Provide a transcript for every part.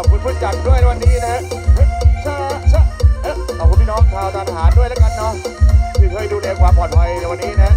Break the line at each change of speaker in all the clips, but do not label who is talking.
ขอบคุ
ณ
ผู้จั
ดด้วยวันนี้นะชาชา
ขอบคุณพี่น้องชาวทหารด้วยแล้วกันเนาะที่เคย
ดูแลความปลอดภัยในวันนี้นะ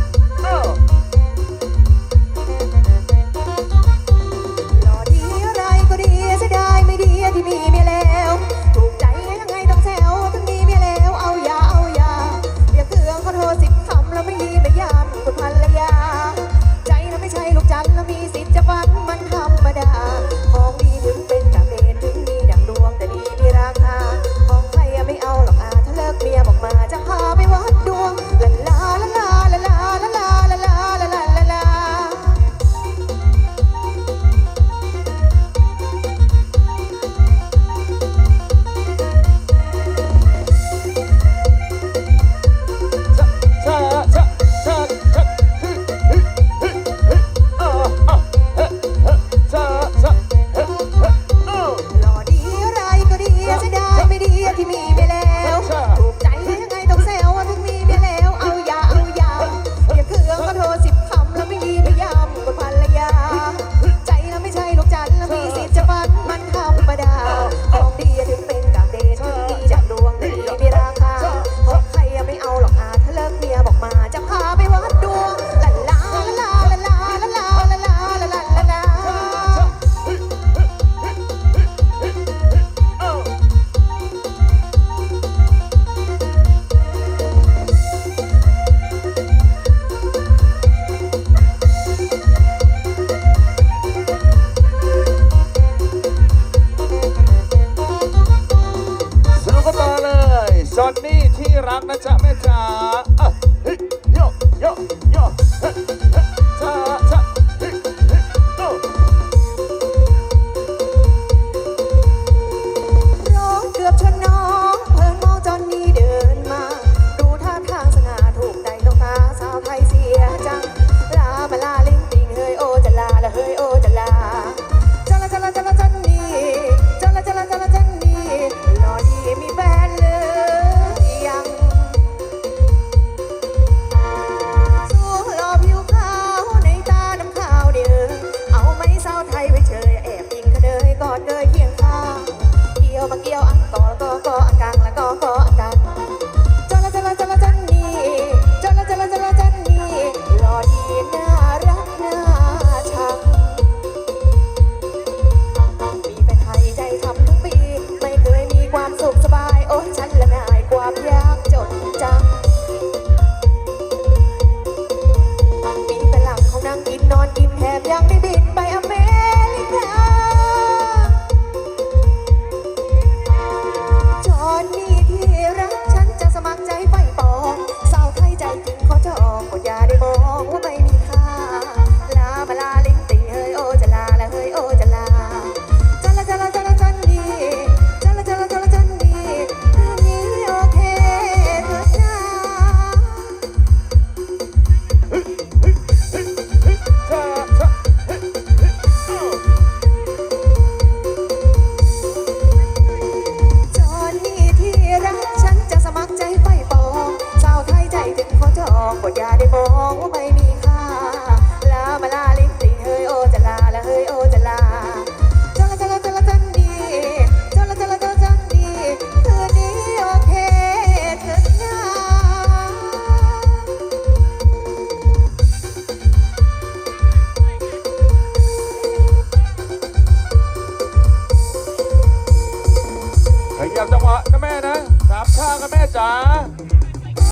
ขยั